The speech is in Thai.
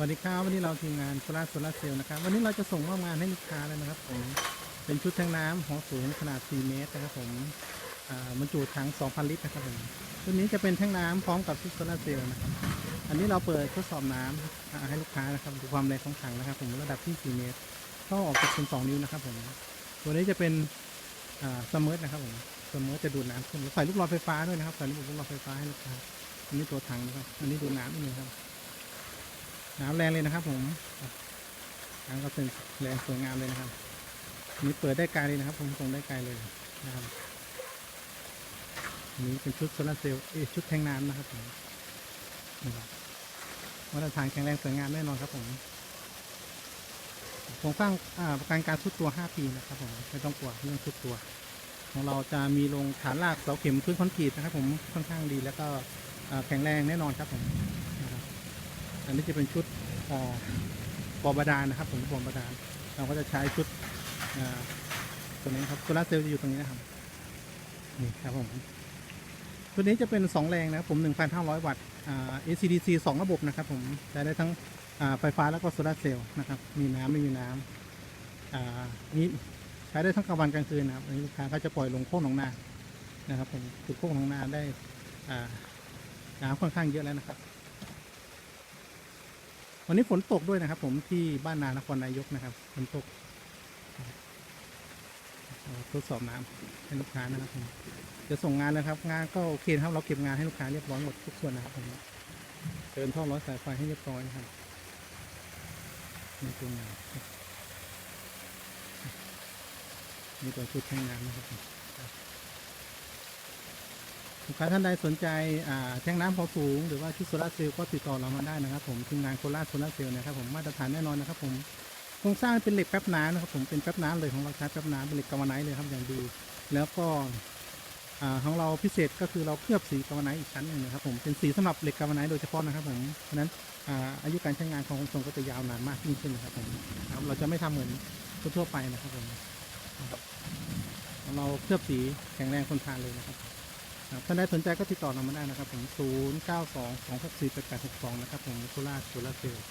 วัสดีครับวันนี้เราทีมงานโซลาร์โซลาร์เซลล์นะครับ วันนี้เราจะส่งมอบงานให้ลูกค้าเลยนะครับผมเป็นชุดแทงน้ำหัวสูงขนาด 4 เมตรนะครับผมบรรจุถัง 2,000 ลิตรนะครับผมชุดนี้จะเป็นแทงน้ำพร้อมกับชุดโซลาร์เซลล์นะครับ อันนี้เราเปิดทดสอบน้ำอ่าให้ลูกค้านะครับดูความแรงของถังนะครับ ผมระดับที่ 4 เมตรก็ออกจากเป็น 2 นิ้วนะครับผมตัวนี้จะเป็นอ่าสมิร์นะครับผมสมิร์จะดูดน้ำขึ้นใส่ลูกหลอดไฟฟ้าด้วยนะครับใส่ลูกหลอดไฟฟ้าให้ลูกค้าอันนี้ตัวถังนะครับอันนี้ดูดน้ำนี่ครับ น้ำแรงเลยนะครับ ผมน้ำก็เป็นแรงสวยงามเลยนะครับนี้เปิดได้ไกลเลยนะครับ ผมส่งได้ไกลเลยนะครับนี้เป็นชุดโซลาร์เซลล์เอชุดแทงน้ำนะครับผมนะครับมาตรฐานแข็งแรงสวยงามแน่นอนครับผมโครงสร้างอ่าประกันการชุดตัว 5 ปีนะครับผมไม่ต้องกลัวเรื่องชุดตัว ของเราจะมีลงฐานรากเสาเข็มพื้นคอนกรีตนะครับ ผมค่อนข้างดีแล้วก็แข็งแรงแน่นอนครับผม อันนี้จะเป็นชุดอ่าบ่อบาดาลนะครับผมบ่อบาดาลเราก็จะใช้ชุดตัวนี้ครับโซลาเซลล์จะอยู่ตรงนี้นะครับนี่ครับผมชุดนี้จะเป็น 2 แรงนะครับผม 1,500 วัตต์ ACDC 2 ระบบนะครับผมใช้ได้ทั้งไฟฟ้าแล้วก็โซลาเซลล์นะครับ มีน้ำไม่มีน้ำนี่ใช้ได้ทั้งกลางวันกลางคืนนะครับอันนี้ลูกค้าก็จะปล่อยลงโค้งหนองนานะครับผมคือโค้งหนองนาได้น้ำค่อนข้างเยอะแล้วนะครับ วันนี้ฝนตกด้วยนะครับ ผมที่บ้านนานครนายกนะครับฝนตกทดสอบน้ำให้ลูกค้านะครับผมจะส่งงานแล้วครับ งานก็โอเคนะครับเราเก็บงานให้ลูกค้าเรียบร้อยหมดทุกส่วนนะครับผมเดินท่อร้อยสายไฟให้เรียบร้อยนะครับในตัวงานมีตัวชุดแท่งน้ำนะครับผม ลูกค้าท่านใดสนใจแท่งน้ำพอสูง หรือว่าชุดโซลาร์เซลล์ก็ติดต่อเรามาได้นะครับ ผมทีมงานโคราชโซลาร์เซลล์นะครับผมมาตรฐานแน่นอนนะครับ ผมโครงสร้างเป็นเหล็กแป๊บน้ำนะครับผมเป็นแป๊บน้ำเลยของเราใช้แป๊บน้ำเป็นเหล็กกาวาไนท์เลยครับอย่างดี แล้วก็ของเราพิเศษก็คือเราเคลือบสีกาวาไนท์อีกชั้นหนึ่งนะครับผมเป็นสีสำหรับเหล็กกาวาไนท์โดยเฉพาะนะครับผมเพราะนั้นอาอายุการใช้งานของขนส่งก็จะยาวนานมากยิ่งขึ้นนะครับผมครับเราจะไม่ทำเหมือนทั่วไปนะครับผมเราเคลือบสีแข็งแรงทนทานเลยนะครับ ครับท่านใดสนใจก็ติดต่อเรามาได้นะครับผม 0 9 2 2 6 4 8 8 6 2 นะครับผมโซล่าโซล่าเซลล์